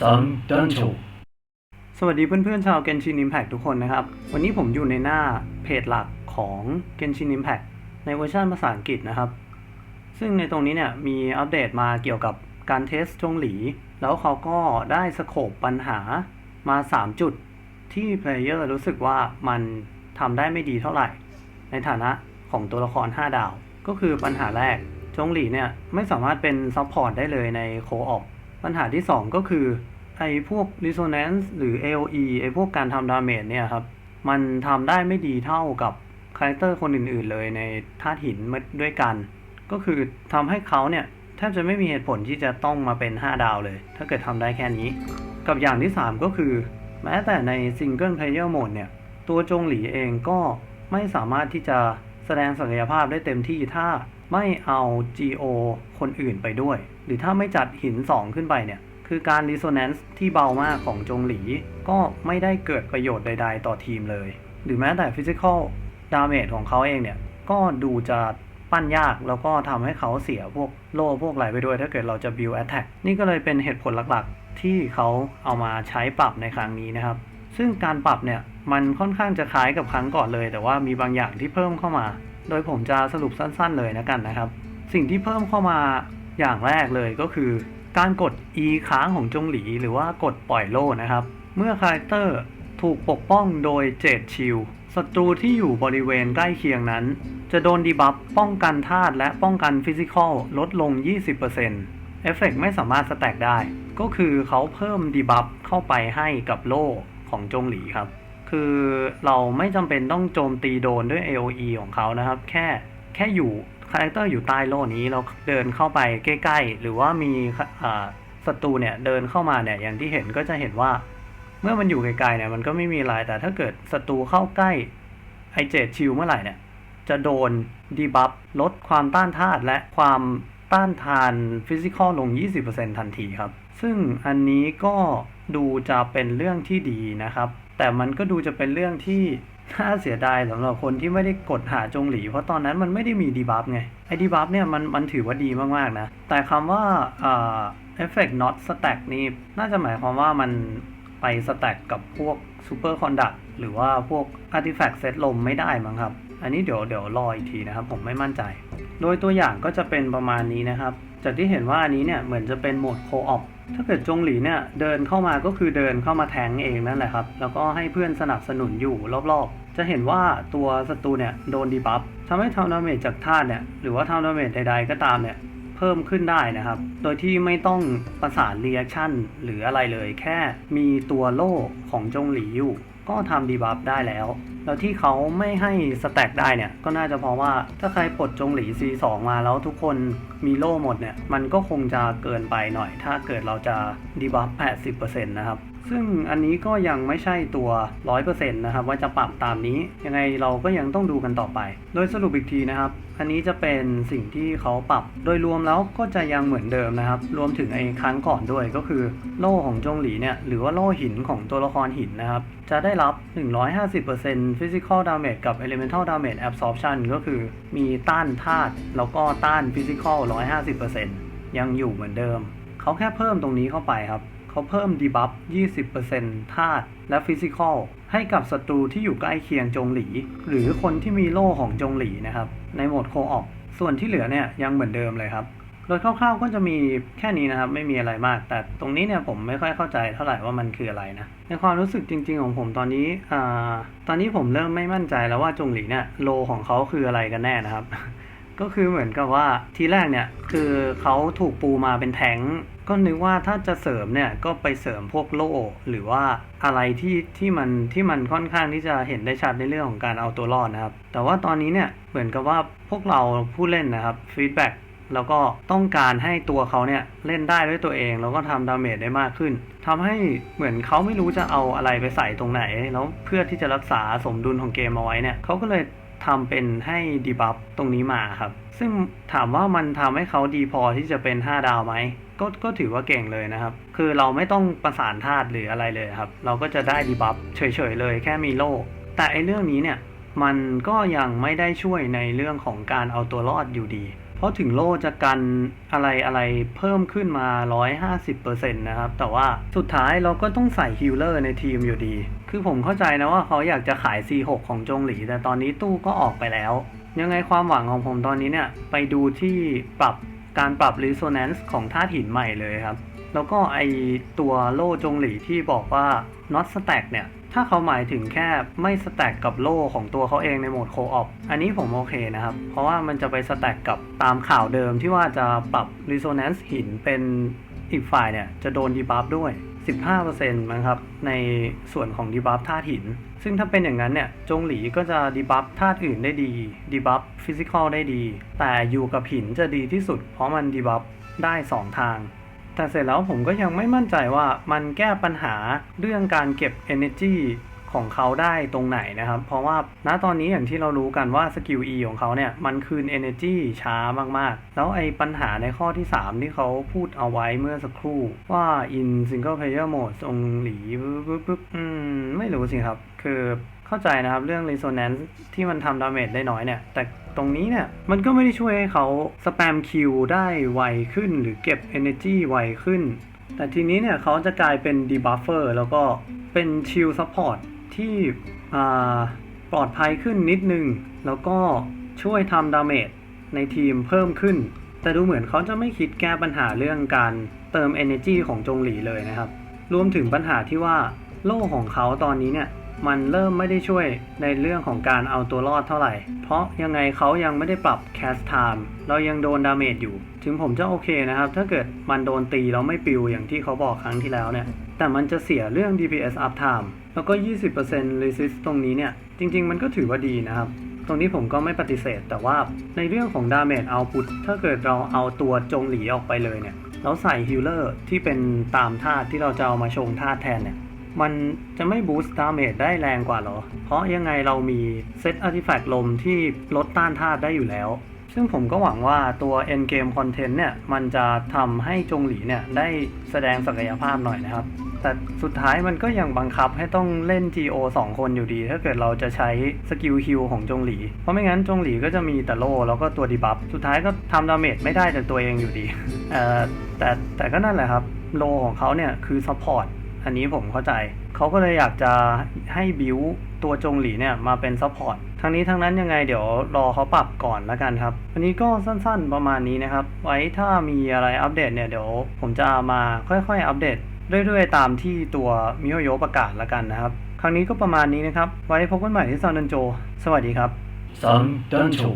ซังดันโชสวัสดีเพื่อนๆชาว Genshin Impact ทุกคนนะครับ วันนี้ผมอยู่ในหน้าเพจหลักของ Genshin Impact ในเวอร์ชันภาษาอังกฤษนะครับ ซึ่งในตรงนี้เนี่ยมีอัปเดตมาเกี่ยวกับการเทสจงหลี แล้วเขาก็ได้สโคปปัญหามา 3 จุดที่เพลเยอร์รู้สึกว่ามันทำได้ไม่ดีเท่าไหร่ ในฐานะของตัวละคร 5 ดาว ก็คือปัญหาแรกจงหลีเนี่ยไม่สามารถเป็นซัพพอร์ตได้เลยในโคออป ปัญหาที่ 2 ก็คือไอ้พวก resonance หรือ AOE ไอ้พวกการทำดาเมจเนี่ยครับ มันทำได้ไม่ดีเท่ากับคาแรคเตอร์คนอื่น ๆ เลยในธาตุหินมาด้วยกัน ก็คือทำให้เขาเนี่ยแทบจะไม่มีเหตุผลที่จะต้องมาเป็น 5 ดาวเลย ถ้าเกิดทำได้แค่นี้ กับอย่างที่ 3 ก็คือ แม้แต่ใน Single Player Mode เนี่ย ตัวจงหลีเองก็ไม่สามารถที่จะแสดงศักยภาพได้เต็มที่ถ้า ไม่เอา GO คนอื่นไปด้วย หรือถ้าไม่จัดหิน 2 ขึ้นไปเนี่ย คือการ resonance ที่เบามากของจงหลี ก็ไม่ได้เกิดประโยชน์ใด ๆ ต่อทีมเลย หรือแม้แต่ physical damage ของเขาเองเนี่ย ก็ดูจะปั้นยากแล้วก็ทำให้เขาเสียพวกโล่พวกอะไรไปด้วย ถ้าเกิดเราจะ build attack นี่ก็เลยเป็นเหตุผลหลักๆ ที่เขาเอามาใช้ปรับในครั้งนี้นะครับ ซึ่งการปรับเนี่ยมันค่อนข้างจะคล้ายกับครั้งก่อนเลย แต่ว่ามีบางอย่างที่เพิ่มเข้ามา โดยผมจะสรุปสั้นๆเลยนะกันนะครับ สิ่งที่เพิ่มเข้ามาอย่างแรกเลยก็คือการกด E ค้างของจงหลี หรือว่ากดปล่อยโล่นะครับ เมื่อคาแรคเตอร์ถูกปกป้องโดยเจดชิลศัตรูที่อยู่บริเวณใกล้เคียงนั้น จะโดนดีบัฟป้องกันธาตุและป้องกันฟิสิกอลลดลง 20%เอฟเฟกไม่สามารถสแต็กได้ ก็คือเขาเพิ่มดีบัฟเข้าไปให้กับโล่ของจงหลีครับ คือเราไม่จำเป็นต้องโจมตีโดนด้วย AOE ของเขานะครับ แค่แค่อยู่คาแรคเตอร์อยู่ใต้โล่นี้เราเดินเข้าไปใกล้ๆ หรือว่ามีศัตรูเนี่ยเดินเข้ามาเนี่ยอย่างที่เห็นก็จะเห็นว่า เมื่อมันอยู่ไกลๆเนี่ยมันก็ไม่มีอะไรแต่ถ้าเกิดศัตรูเข้าใกล้ไอเจดชิลเมื่อไหร่เนี่ยจะโดนดีบัฟลดความต้านทานและความต้านทานฟิสิกอลลง 20%ทันทีครับ ซึ่งอันนี้ก็ดูจะเป็นเรื่องที่ดีนะครับ แต่มันก็ดูจะเป็นเรื่องที่น่าเสียดายสำหรับคนที่ไม่ได้กดหาจงหลี เพราะตอนนั้นมันไม่ได้มีดีบัฟไง ไอ้ดีบัฟเนี่ยมันมันถือว่าดีมากๆนะ แต่คำว่าเอ่า effect not stack นี่น่าจะหมายความว่ามันไป stack กับพวก super conduct หรือว่าพวก artifact เซตลมไม่ได้มั้งครับ อันนี้เดี๋ยวเดี๋ยวรออีกทีนะครับ ผมไม่มั่นใจ โดยตัวอย่างก็จะเป็นประมาณนี้นะครับ จากที่เห็นว่าอันนี้เนี่ยเหมือนจะเป็นโหมด co-op ถ้าเกิดจงหลีเนี่ยเดินเข้ามาก็คือเดินเข้ามาแทงเองนั่นแหละครับ แล้วก็ให้เพื่อนสนับสนุนอยู่รอบๆ จะเห็นว่าตัวศัตรูเนี่ยโดนดีบัฟทำให้ทำดาเมจจากธาตุเนี่ยหรือว่าทำดาเมจใดๆก็ตามเนี่ย เพิ่มขึ้นได้นะครับ โดยที่ไม่ต้องประสานรีแอคชั่นหรืออะไรเลย แค่มีตัวโล่ของจงหลีอยู่ ก็ทำดีบัฟได้แล้ว แล้วที่เขาไม่ให้สแต็กได้เนี่ย ก็น่าจะเพราะว่าถ้าใครปลดจงหลี C2 มาแล้วทุกคนมีโล่หมดเนี่ย มันก็คงจะเกินไปหน่อย ถ้าเกิดเราจะดีบัฟ 80%นะครับ ซึ่งอันนี้ก็ยังไม่ใช่ตัว 100%นะครับว่าจะปรับตามนี้ ยังไงเราก็ยังต้องดูกันต่อไป โดยสรุปอีกทีนะครับ อันนี้จะเป็นสิ่งที่เขาปรับ โดยรวมแล้วก็จะยังเหมือนเดิมนะครับ รวมถึงไอ้ครั้งก่อนด้วยก็คือ โล่ของจงหลีเนี่ย หรือว่าโล่หินของตัวละครหินนะครับ จะได้รับ 150% physical damage กับ elemental damage absorption ก็คือมีต้านธาตุแล้วก็ต้าน physical 150%ยังอยู่เหมือนเดิม เขาแค่เพิ่มตรงนี้เข้าไปครับ เขาเพิ่ม debuff 20%ธาตุและ physical ให้กับศัตรูที่อยู่ใกล้เคียงจงหลี หรือคนที่มีโล่ของจงหลีนะครับ ในโหมด co-op ส่วนที่เหลือเนี่ยยังเหมือนเดิมเลยครับโดยคร่าวๆก็จะมีแค่นี้นะครับ ไม่มีอะไรมาก แต่ตรงนี้เนี่ยผมไม่ค่อยเข้าใจเท่าไหร่ว่ามันคืออะไรนะ ในความรู้สึกจริง ๆ ของผมตอนนี้อ่าตอนนี้ผมเริ่มไม่มั่นใจแล้วว่าจงหลีเนี่ยโลของเขาคืออะไรกันแน่นะครับ ก็คือเหมือนกับว่าทีแรกเนี่ยคือเขาถูกปูมาเป็นแทง ก็นึกว่าถ้าจะเสริมเนี่ยก็ไปเสริมพวกโล่หรือว่าอะไรที่ที่มันที่มันค่อนข้างที่จะเห็นได้ชัดในเรื่องของการเอาตัวรอดนะครับ แต่ว่าตอนนี้เนี่ยเหมือนกับว่าพวกเราผู้เล่นนะครับฟีดแบ็กแล้วก็ต้องการให้ตัวเขาเนี่ยเล่นได้ด้วยตัวเอง แล้วก็ทำดาเมจได้มากขึ้นทำให้เหมือนเขาไม่รู้จะเอาอะไรไปใส่ตรงไหน แล้วเพื่อที่จะรักษาสมดุลของเกมเอาไว้เนี่ยเขาก็เลย ทำเป็นให้ดีบัฟตรงนี้มาครับ ซึ่งถามว่ามันทำให้เขาดีพอที่จะเป็น 5 ดาวไหมก็ก็ถือว่าเก่งเลยนะครับ คือเราไม่ต้องประสานธาตุหรืออะไรเลยครับ เราก็จะได้ดีบัฟเฉยๆเลยแค่มีโล่แต่ไอเรื่องนี้เนี่ยมันก็ยังไม่ได้ช่วยในเรื่องของการเอาตัวรอดอยู่ดี เพราะถึงโล่จะกันอะไรอะไรเพิ่มขึ้นมา 150%นะครับ แต่ว่าสุดท้ายเราก็ต้องใส่ฮิลเลอร์ในทีมอยู่ดี คือผมเข้าใจนะว่าเขาอยากจะขาย C6 ของจงหลี แต่ตอนนี้ตู้ก็ออกไปแล้ว ยังไงความหวังของผมตอนนี้เนี่ย ไปดูที่ปรับการปรับ resonance ของธาตุหินใหม่เลยครับ แล้วก็ไอตัวโล่จงหลีที่บอกว่า not stack เนี่ย ถ้าเขาหมายถึงแค่ไม่ stack กับโล่ของตัวเขาเองในโหมด co-op อันนี้ผมโอเคนะครับ เพราะว่ามันจะไป stack กับตามข่าวเดิมที่ว่าจะปรับ resonance หินเป็นอีกฝ่ายเนี่ยจะโดน debuff ด้วย 15%มั้งครับในส่วนของ debuff ธาตุหิน ซึ่งถ้าเป็นอย่างนั้นเนี่ยจงหลีก็จะ debuff ธาตุอื่นได้ดี debuff physical ได้ดี แต่อยู่กับหินจะดีที่สุด เพราะมัน debuff ได้ 2 ทาง แต่เสร็จแล้วผมก็ยังไม่มั่นใจว่ามันแก้ปัญหาเรื่องการเก็บ energy ของเขาได้ตรงไหนนะครับ เพราะว่าณตอนนี้อย่างที่เรารู้กันว่าสกิล E ของเขาเนี่ย มันคืน energy ช้ามากๆ แล้วไอ้ปัญหาในข้อที่ 3 ที่เขาพูดเอาไว้เมื่อสักครู่ ว่า in single player mode ตรงหลีปึ๊บปึ๊บอืม ไม่รู้สิครับ คือ เข้าใจนะครับเรื่อง resonance ที่มันทำดาเมจได้น้อยเนี่ย แต่ตรงนี้เนี่ยมันก็ไม่ได้ช่วยให้เขาสแปมคิวได้ไวขึ้น หรือเก็บ energy ไวขึ้น แต่ทีนี้เนี่ยเขาจะกลายเป็น debuffer แล้วก็เป็น shield support ที่ปลอดภัยขึ้นนิดนึง แล้วก็ช่วยทำดาเมจในทีมเพิ่มขึ้น แต่ดูเหมือนเขาจะไม่คิดแก้ปัญหาเรื่องการเติม energy ของจงหลีเลยนะครับ รวมถึงปัญหาที่ว่าโล่ของเขาตอนนี้เนี่ย มันเริ่มไม่ได้ช่วยในเรื่องของการเอาตัวรอดเท่าไหร่ เพราะยังไงเขายังไม่ได้ปรับ cast time เรายังโดนดาเมจอยู่ ถึงผมจะโอเคนะครับ ถ้าเกิดมันโดนตีแล้วไม่ปิวอย่างที่เขาบอกครั้งที่แล้วเนี่ย แต่มันจะเสียเรื่อง DPS up time แล้วก็ 20% resist ตรงนี้เนี่ย จริง ๆ มันก็ถือว่าดีนะครับ ตรงนี้ผมก็ไม่ปฏิเสธ แต่ว่าในเรื่องของ damage output ถ้าเกิดเราเอาตัวจงหลีออกไปเลยเนี่ย แล้วใส่ฮิลเลอร์ที่เป็นตามธาตุที่เราจะเอามาชงธาตุแทนเนี่ย มันจะไม่บูสต์ดาเมจได้แรงกว่าหรอ เพราะยังไงเรามีเซตอาร์ติแฟกต์ลมที่ลดต้านธาตุได้อยู่แล้ว ซึ่งผมก็หวังว่าตัว end game content เนี่ย มันจะทำให้จงหลีเนี่ย ได้แสดงศักยภาพหน่อยนะครับ แต่สุดท้ายมันก็ยังบังคับให้ต้องเล่น GO 2 คนอยู่ดี ถ้าเกิดเราจะใช้สกิลฮิลของจงหลี เพราะไม่งั้นจงหลีก็จะมีแต่โล่แล้วก็ตัวดีบัฟ สุดท้ายก็ทำดาเมจไม่ได้จากตัวเองอยู่ดีเอ่อแต่แต่ก็นั่นแหละครับ โลของเขาเนี่ยคือซัพพอร์ต อันนี้ผมเข้าใจ เขาก็เลยอยากจะให้บิวตัวจงหลีเนี่ยมาเป็นซัพพอร์ตทั้งนี้ทั้งนั้นยังไงเดี๋ยวรอเขาปรับก่อนแล้วกันครับ วันนี้ก็สั้นๆประมาณนี้นะครับ ไว้ถ้ามีอะไรอัปเดตเนี่ยเดี๋ยวผมจะมาค่อยๆอัปเดตเรื่อยๆ ตามที่ตัวมิโยโยประกาศแล้วกันนะครับ ครั้งนี้ก็ประมาณนี้นะครับ ไว้พบกันใหม่ที่ซอนดันโจ สวัสดีครับ Sun Duncho.